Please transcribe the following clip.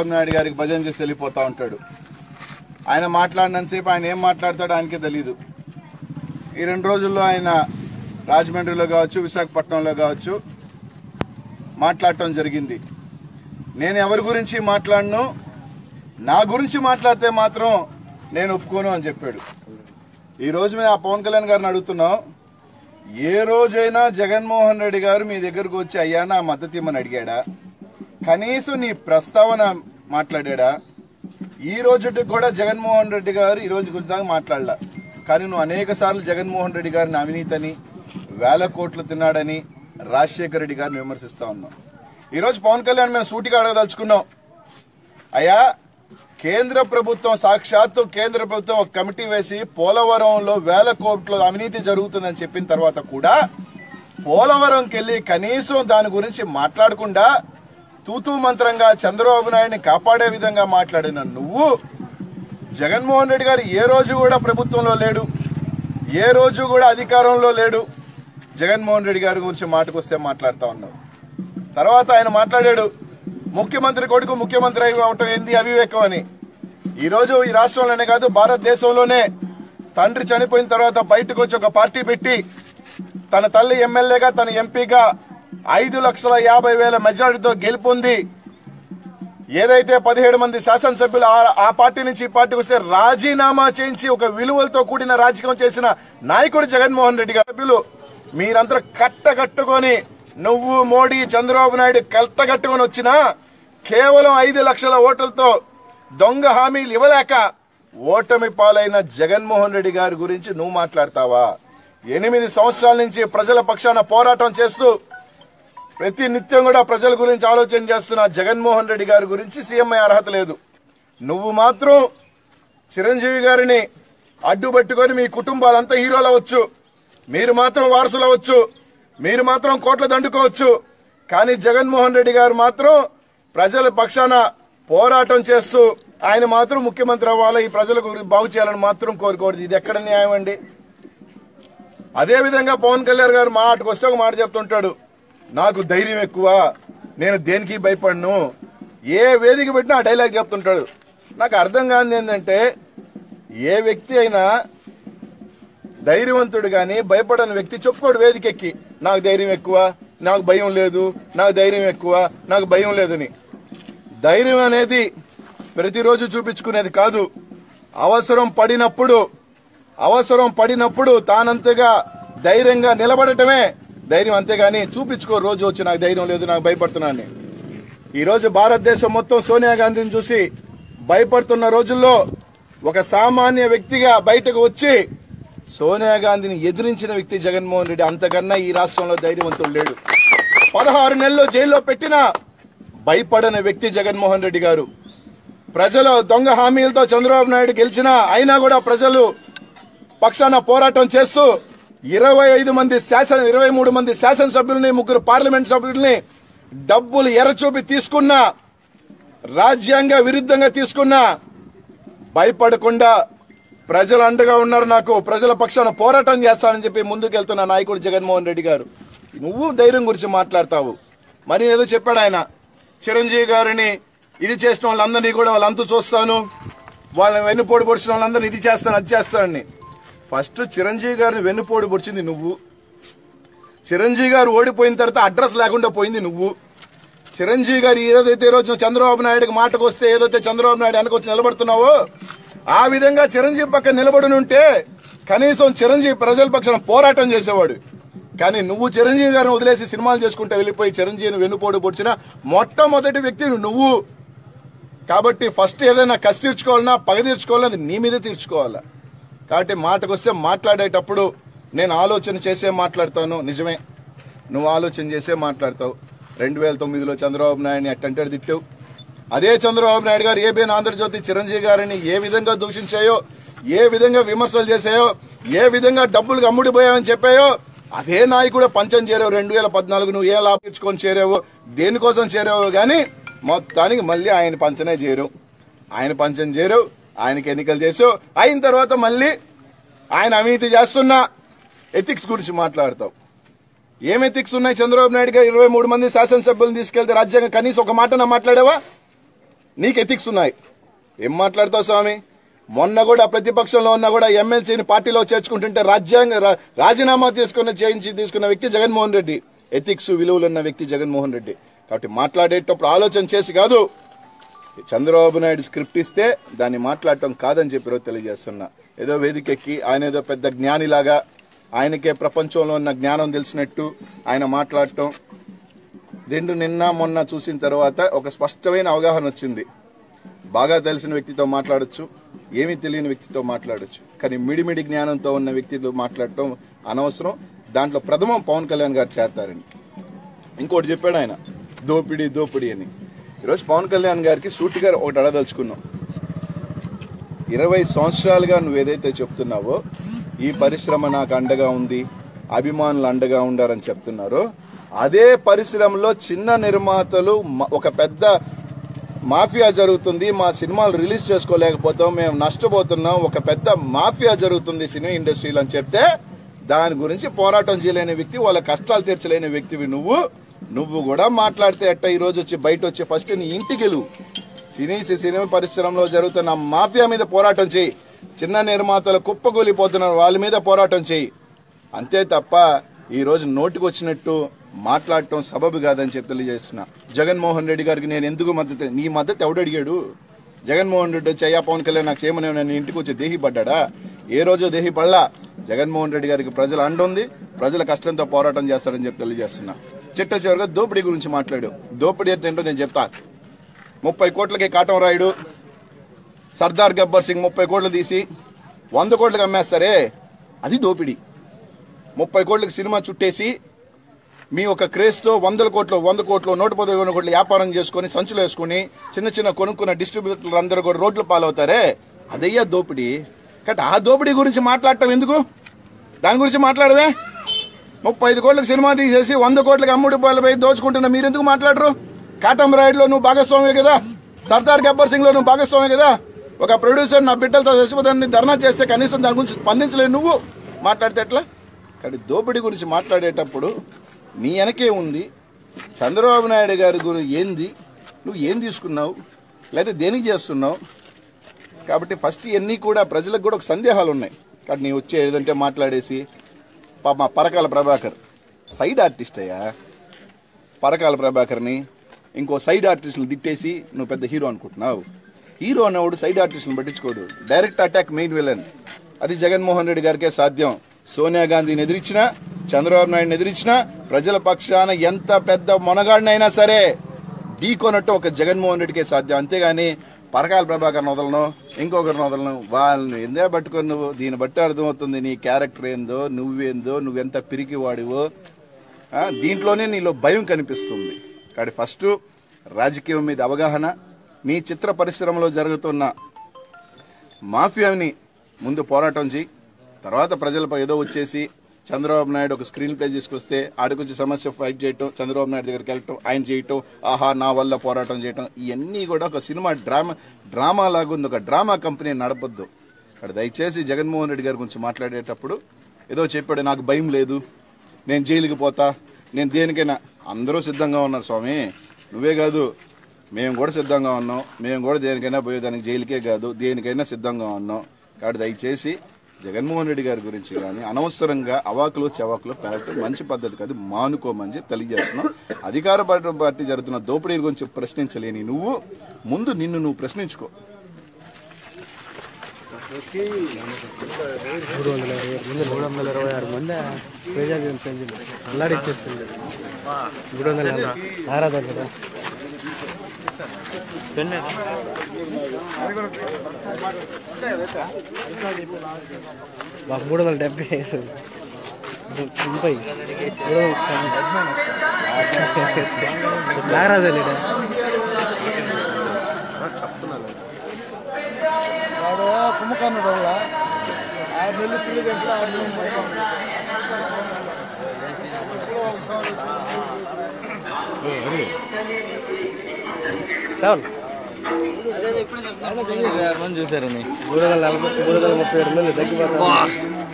చంద్రబాబు నాయుడు గారికి భజన చేసి వెళ్ళిపోతా ఉంటాడు. ఆయన మాట్లాడినంతసేపు ఆయన ఏం మాట్లాడతాడో ఆయనకే తెలియదు ఈ రెండు రోజుల్లో ఆయన రాజమండ్రిలో కావచ్చు విశాఖపట్నంలో కావచ్చు మాట్లాడటం జరిగింది. నేను ఎవరి గురించి మాట్లాడను? నా గురించి మాట్లాడితే మాత్రం నేను ఒప్పుకోను అని చెప్పాడు. ఈ రోజు మేము ఆ పవన్ కళ్యాణ్ గారిని అడుగుతున్నాం ఏ రోజైనా జగన్మోహన్ రెడ్డి గారు మీ దగ్గరకు వచ్చి అయ్యా నా మద్దతు ఇమ్మని అడిగాడా? కనీసం నీ ప్రస్తావన మాట్లాడా ఈ రోజుకి కూడా జగన్మోహన్ రెడ్డి గారు ఈ రోజు గురించి దాకా మాట్లాడలా. కానీ నువ్వు అనేక సార్లు జగన్మోహన్ రెడ్డి గారిని అవినీతని వేల కోట్లు తిన్నాడని రాజశేఖర రెడ్డి గారిని విమర్శిస్తా ఉన్నాం ఈరోజు పవన్ కళ్యాణ్ మేము సూటిగా అడగదలుచుకున్నాం. అయ్యా కేంద్ర ప్రభుత్వం సాక్షాత్తు కేంద్ర ప్రభుత్వం ఒక కమిటీ వేసి పోలవరంలో వేల కోట్ల అవినీతి జరుగుతుందని చెప్పిన తర్వాత కూడా పోలవరంకి వెళ్ళి కనీసం దాని గురించి మాట్లాడకుండా తూతూ మంత్రంగా చంద్రబాబు నాయుడిని కాపాడే విధంగా మాట్లాడిన నువ్వు జగన్మోహన్ రెడ్డి గారు ఏ రోజు కూడా ప్రభుత్వంలో లేడు ఏ రోజు కూడా అధికారంలో లేడు. జగన్మోహన్ రెడ్డి గారి గురించి మాటకొస్తే మాట్లాడుతూ ఉన్నావు. తర్వాత ఆయన మాట్లాడాడు ముఖ్యమంత్రి కొడుకు ముఖ్యమంత్రి అయి అవటం ఏంది అవివేకం అని. ఈరోజు ఈ రాష్ట్రంలోనే కాదు భారతదేశంలోనే. తండ్రి చనిపోయిన తర్వాత బయటకు వచ్చి ఒక పార్టీ పెట్టి తన తల్లి ఎమ్మెల్యేగా తన ఎంపీగా ఐదు లక్షల యాభై వేల మెజారిటీతో గెలుపొంది ఏదైతే పదిహేడు మంది శాసనసభ్యులు ఆ- పార్టీ నుంచి ఈ పార్టీకి వస్తే రాజీనామా చేయించి ఒక విలువలతో కూడిన రాజకీయం చేసిన నాయకుడు జగన్మోహన్ రెడ్డి గారు. సభ్యులు మీరందరూ కట్టగట్టుకొని నువ్వు మోడీ చంద్రబాబు నాయుడు కట్టగట్టుకొని వచ్చినా కేవలం ఐదు లక్షల ఓట్లతో దొంగ హామీలు ఇవ్వలేక ఓటమి పాలైన జగన్మోహన్ రెడ్డి గారి గురించి నువ్వు మాట్లాడతావా? ఎనిమిది సంవత్సరాల నుంచి ప్రజల పక్షాన పోరాటం చేస్తూ ప్రతి నిత్యం కూడా ప్రజల గురించి ఆలోచన చేస్తున్న జగన్మోహన్ రెడ్డి గారి గురించి సీఎంఐ అర్హత లేదు. నువ్వు మాత్రం చిరంజీవి గారిని అడ్డుపెట్టుకొని మీ కుటుంబాలంతా హీరోలు అవ్వచ్చు. మీరు మాత్రం వారసులు అవ్వచ్చు. మీరు మాత్రం కోట్ల దండుకోవచ్చు. కానీ జగన్మోహన్ రెడ్డి గారు మాత్రం ప్రజల పక్షాన పోరాటం చేస్తూ ఆయన మాత్రం ముఖ్యమంత్రి అవ్వాలి ఈ ప్రజలకు బాగు చేయాలని మాత్రం కోరుకోవద్దు. ఇది ఎక్కడ న్యాయం అండి? అదే విధంగా పవన్ కళ్యాణ్ గారు మాటకు వస్తే ఒక మాట చెప్తుంటాడు. నాకు ధైర్యం ఎక్కువ నేను దేనికి భయపడను? ఏ వేదిక పెట్టినా ఆ డైలాగ్ చెప్తుంటాడు. నాకు అర్థం కానిది ఏంటంటే ఏ వ్యక్తి అయినా ధైర్యవంతుడు కానీ భయపడని వ్యక్తి చెప్పుకోడు వేదికెక్కి. నాకు ధైర్యం ఎక్కువ నాకు భయం లేదు నాకు ధైర్యం ఎక్కువ నాకు భయం లేదని. ధైర్యం అనేది ప్రతిరోజు చూపించుకునేది కాదు. అవసరం పడినప్పుడు అవసరం పడినప్పుడు తానంతగా ధైర్యంగా నిలబడటమే ధైర్యం అంతేగాని చూపించుకో రోజు వచ్చి నాకు ధైర్యం లేదు నాకు భయపడుతున్నాను ఈరోజు భారతదేశం మొత్తం సోనియా గాంధీని చూసి భయపడుతున్న రోజుల్లో ఒక సామాన్య వ్యక్తిగా బయటకు వచ్చి సోనియా గాంధీని ఎదిరించిన వ్యక్తి జగన్మోహన్ రెడ్డి అంతకన్నా ఈ రాష్ట్రంలో ధైర్యవంతుడు లేడు. పదహారు నెలలు జైల్లో పెట్టిన భయపడని వ్యక్తి జగన్మోహన్ రెడ్డి గారు. ప్రజలు దొంగ హామీలతో చంద్రబాబు నాయుడు గెలిచినా అయినా కూడా ప్రజలు పక్షాన పోరాటం చేస్తూ ఇరవై ఐదు మంది శాసన ఇరవై మూడు మంది శాసనసభ్యుల్ని ముగ్గురు పార్లమెంట్ సభ్యుల్ని డబ్బులు ఎరచూపి తీసుకున్న రాజ్యాంగ విరుద్ధంగా తీసుకున్న భయపడకుండా ప్రజలు అండగా ఉన్నారు నాకు. ప్రజల పక్షాన పోరాటం చేస్తానని చెప్పి ముందుకెళ్తున్న నాయకుడు జగన్మోహన్ రెడ్డి గారు. నువ్వు ధైర్యం గురించి మాట్లాడతావు. మరి ఏదో చెప్పాడు ఆయన. చిరంజీవి గారిని ఇది చేసిన వాళ్ళందరినీ కూడా వాళ్ళంతా చూస్తాను. వాళ్ళని పొడి పొడిచిన వాళ్ళందరినీ ఇది చేస్తాను అది చేస్తానని. ఫస్ట్ చిరంజీవి గారిని వెన్నుపోడు పొడిచింది నువ్వు. చిరంజీవి గారు ఓడిపోయిన తర్వాత అడ్రస్ లేకుండా పోయింది నువ్వు. చిరంజీవి గారు ఏదైతే ఈ రోజు చంద్రబాబు నాయుడుకి మాటకు వస్తే ఏదైతే చంద్రబాబు నాయుడు వెనకొచ్చి నిలబడుతున్నావో ఆ విధంగా చిరంజీవి పక్కన నిలబడి ఉంటే కనీసం చిరంజీవి ప్రజల పక్షాన పోరాటం చేసేవాడు. కానీ నువ్వు చిరంజీవి గారిని వదిలేసి సినిమాలు చేసుకుంటే వెళ్ళిపోయి చిరంజీవిని వెన్నుపోటు పొడిచిన మొట్టమొదటి వ్యక్తి నువ్వు. కాబట్టి ఫస్ట్ ఏదైనా కసి తీర్చుకోవాలన్నా పగ తీర్చుకోవాలన్నా అది నీ మీదే తీర్చుకోవాలా? కాబట్టి మాటకు వస్తే మాట్లాడేటప్పుడు నేను ఆలోచన చేసే మాట్లాడతాను. నిజమే. నువ్వు ఆలోచన చేసే మాట్లాడతావు. రెండు వేల తొమ్మిదిలో చంద్రబాబు నాయుడిని అట్టంటే తిట్టావు అదే చంద్రబాబు నాయుడు గారు ఏబిఎన్ ఆంధ్రజ్యోతి చిరంజీవి గారిని ఏ విధంగా దూషించాయో ఏ విధంగా విమర్శలు చేశాయో ఏ విధంగా డబ్బులు అమ్ముడిపోయావని చెప్పాయో అదే నాయకుడు పంచం చేరావు. రెండు వేల పద్నాలుగు నువ్వు ఏ లాభించుకొని చేరావో దేనికోసం చేరావో కానీ మొత్తానికి మళ్ళీ ఆయన పంచనే చేరావు ఆయన పంచం చేరావు ఆయనకి ఎన్నికలు చేసావు అయిన తర్వాత మళ్ళీ ఆయన అవినీతి చేస్తున్న. ఎథిక్స్ గురించి మాట్లాడతావు. ఏం ఎథిక్స్ ఉన్నాయి చంద్రబాబు నాయుడు గారు? ఇరవై మూడు మంది శాసనసభ్యులను తీసుకెళ్తే రాజ్యాంగం కనీసం ఒక మాట నా మాట్లాడావా? నీకు ఎథిక్స్ ఉన్నాయి. ఏం మాట్లాడతావు స్వామి? మొన్న కూడా ప్రతిపక్షంలో ఉన్నా కూడా ఎమ్మెల్సీని పార్టీలో చేర్చుకుంటుంటే రాజ్యాంగ రాజీనామా తీసుకున్న చేయించి తీసుకున్న వ్యక్తి జగన్మోహన్ రెడ్డి. ఎథిక్స్ విలువలున్న వ్యక్తి జగన్మోహన్ రెడ్డి. కాబట్టి మాట్లాడేటప్పుడు ఆలోచన చేసి కాదు. చంద్రబాబు నాయుడు స్క్రిప్ట్ ఇస్తే దాన్ని మాట్లాడటం కాదని చెప్పి రోజు తెలియజేస్తున్నా. ఏదో వేదికెక్కి ఆయన ఏదో పెద్ద జ్ఞానిలాగా ఆయనకే ప్రపంచంలో ఉన్న జ్ఞానం తెలిసినట్టు ఆయన మాట్లాడటం రెండు నిన్న మొన్న చూసిన తర్వాత ఒక స్పష్టమైన అవగాహన వచ్చింది. బాగా తెలిసిన వ్యక్తితో మాట్లాడొచ్చు ఏమీ తెలియని వ్యక్తితో మాట్లాడొచ్చు. కానీ మిడిమిడి జ్ఞానంతో ఉన్న వ్యక్తితో మాట్లాడటం అనవసరం. దాంట్లో ప్రథమం పవన్ కళ్యాణ్ గారు చేస్తారని ఇంకోటి చెప్పాడు ఆయన దోపిడీ దోపిడీ అని. ఈరోజు పవన్ కళ్యాణ్ గారికి సూటిగా ఒకటి అడదలుచుకున్నాం ఇరవై సంవత్సరాలుగా నువ్వు ఏదైతే చెప్తున్నావో ఈ పరిశ్రమ నాకు అండగా ఉంది అభిమానులు అండగా ఉండారని చెప్తున్నారో అదే పరిశ్రమలో చిన్న నిర్మాతలు ఒక పెద్ద మాఫియా జరుగుతుంది మా సినిమాలు రిలీజ్ చేసుకోలేకపోతాం మేము నష్టపోతున్నాం ఒక పెద్ద మాఫియా జరుగుతుంది సినిమా ఇండస్ట్రీలో అని చెప్తే దాని గురించి పోరాటం చేయలేని వ్యక్తి వాళ్ళ కష్టాలు తీర్చలేని వ్యక్తివి నువ్వు. నువ్వు కూడా మాట్లాడితే అట్ట ఈరోజు వచ్చి బయట వచ్చి ఫస్ట్ నీ ఇంటికి వెళ్ళు. సినీ సినిమా పరిశ్రమలో జరుగుతున్న మాఫియా మీద పోరాటం చేయి. చిన్న నిర్మాతలు కుప్పగూలిపోతున్నారు వాళ్ళ మీద పోరాటం చేయి. అంతే తప్ప ఈ రోజు నోటికి వచ్చినట్టు మాట్లాడటం సబబు కాదని చెప్పి తెలియజేస్తున్నా. జగన్మోహన్ రెడ్డి గారికి నేను ఎందుకు మద్దతు నీ మద్దతు ఎవడు అడిగాడు? జగన్మోహన్ రెడ్డి వచ్చి అయ్యా పవన్ కళ్యాణ్ నాకు చేయమని నేను ఇంటికి వచ్చి దేహి పడ్డా ఏ రోజు దేహి పడలా? జగన్మోహన్ రెడ్డి గారికి ప్రజల అండ ఉంది ప్రజల కష్టంతో పోరాటం చేస్తాడని చెప్పి తెలియజేస్తున్నా. చిట్ట చివరిగా దోపిడీ గురించి మాట్లాడు. దోపిడీ అంటే ఏంటో నేను చెప్తా. ముప్పై కోట్లకి కాటం రాయుడు. సర్దార్ గబ్బర్ సింగ్ ముప్పై కోట్లు తీసి వంద కోట్లకు అమ్మేస్తారే? అది దోపిడీ. ముప్పై కోట్లకి సినిమా చుట్టేసి మీ ఒక క్రేజ్తో వందల కోట్లు వంద కోట్లు నూట పదకొండు కోట్లు వ్యాపారం చేసుకొని సంచులు వేసుకుని చిన్న చిన్న కొనుక్కున్న డిస్ట్రిబ్యూటర్లు అందరూ కూడా రోడ్లు పాలవుతారే? అదయ్యా దోపిడీ. కాబట్టి ఆ దోపిడీ గురించి మాట్లాడటం ఎందుకు? దాని గురించి మాట్లాడవే. ముప్పై ఐదు కోట్లకు సినిమా తీసేసి వంద కోట్లకు అమ్ముడు పోయి దోచుకుంటున్న మీరెందుకు మాట్లాడరు? కాటం రాయుడులో నువ్వు భాగస్వామి కదా. సర్దార్ గబ్బర్ సింగ్లో నువ్వు భాగస్వామి కదా. ఒక ప్రొడ్యూసర్ నా బిడ్డలతో చచ్చిపోతాన్ని ధర్నా చేస్తే కనీసం దాని గురించి స్పందించలేదు నువ్వు. మాట్లాడితే ఎట్లా? కానీ దోపిడీ గురించి మాట్లాడేటప్పుడు నీ వెనకే ఉంది చంద్రబాబు నాయుడు గారి గురి ఏంది? నువ్వు ఏం తీసుకున్నావు? లేదా దేనికి చేస్తున్నావు? కాబట్టి ఫస్ట్ ఇవన్నీ కూడా ప్రజలకు కూడా ఒక సందేహాలు ఉన్నాయి. కానీ నీ వచ్చే ఏదంటే మాట్లాడేసి మా పరకాల ప్రభాకర్. సైడ్ ఆర్టిస్ట్ అయ్యా. పరకాల ప్రభాకర్ని ఇంకో సైడ్ ఆర్టిస్టులు తిట్టేసి నువ్వు పెద్ద హీరో అనుకుంటున్నావు. హీరో అనేవాడు సైడ్ ఆర్టిస్టులను పట్టించుకోడు. Direct attack main villain. అది జగన్మోహన్ రెడ్డి గారికే సాధ్యం. సోనియా గాంధీని ఎదిరించినా చంద్రబాబు నాయుడుని ఎదిరించినా ప్రజల పక్షాన ఎంత పెద్ద మొనగాడినైనా సరే ఢీకొనట్టు ఒక జగన్మోహన్ రెడ్డికే సాధ్యం. అంతేగాని పరకాల ప్రభాకర్ వదలను ఇంకొకరి నొదలను వాళ్ళని ఎందే పట్టుకొని నువ్వు? దీన్ని బట్టి అర్థమవుతుంది నీ క్యారెక్టర్ ఏందో నువ్వేందో నువ్వెంత పిరికి వాడివో దీంట్లోనే నీలో భయం కనిపిస్తుంది. కాబట్టి ఫస్ట్ రాజకీయం మీద అవగాహన నీ చిత్ర పరిశ్రమలో జరుగుతున్న మాఫియాని ముందు పోరాటం చేయి తర్వాత ప్రజలపై ఏదో వచ్చేసి చంద్రబాబు నాయుడు ఒక స్క్రీన్ ప్లే తీసుకొస్తే ఆడికొచ్చి సమస్య ఫైట్ చేయటం చంద్రబాబు నాయుడు దగ్గరికి వెళ్ళటం ఆయన చేయటం ఆహా నా వల్ల పోరాటం చేయటం ఇవన్నీ కూడా ఒక సినిమా డ్రామా డ్రామా లాగా ఉంది. ఒక డ్రామా కంపెనీ నడపద్దు. అక్కడ దయచేసి జగన్మోహన్ రెడ్డి గారి గురించి మాట్లాడేటప్పుడు ఏదో చెప్పాడు నాకు భయం లేదు. నేను జైలుకి పోతా. నేను దేనికైనా అందరూ సిద్ధంగా ఉన్నారు స్వామి. నువ్వే కాదు. మేము కూడా సిద్ధంగా ఉన్నాం. మేము కూడా దేనికైనా పోయేదానికి జైలుకే కాదు. దేనికైనా సిద్ధంగా ఉన్నాం. కాబట్టి దయచేసి జగన్మోహన్ రెడ్డి గారి గురించి కానీ అనవసరంగా అవాకులు చవాకులు పెరగటం మంచి పద్ధతి కాదు మానుకోమని చెప్పి తెలియజేస్తున్నాం. అధికార పార్టీ పార్టీ జరుగుతున్న దోపిడీ గురించి ప్రశ్నించలేని నువ్వు. ముందు నిన్ను నువ్వు ప్రశ్నించుకో. మూడు వందల ఇరవై ఆరు మంది ప్రజాజీవన అల్లాడిచ్చేస్తుంది మూడు వందల ఆరాధన కదా? మాకు మూడు వందల డెబ్బై వేసింది ముప్పై మూడు వందల ఆరాధన వాడు కుంభకర్ణుడు వల్ల ఆరు నెలలు తిరిగి గంటలు ఆరు నెలలు సెవెన్ మంది చూసారని మూడు నలభై మూడు ముప్పై ఏడు మంది తగ్గిపోతారు.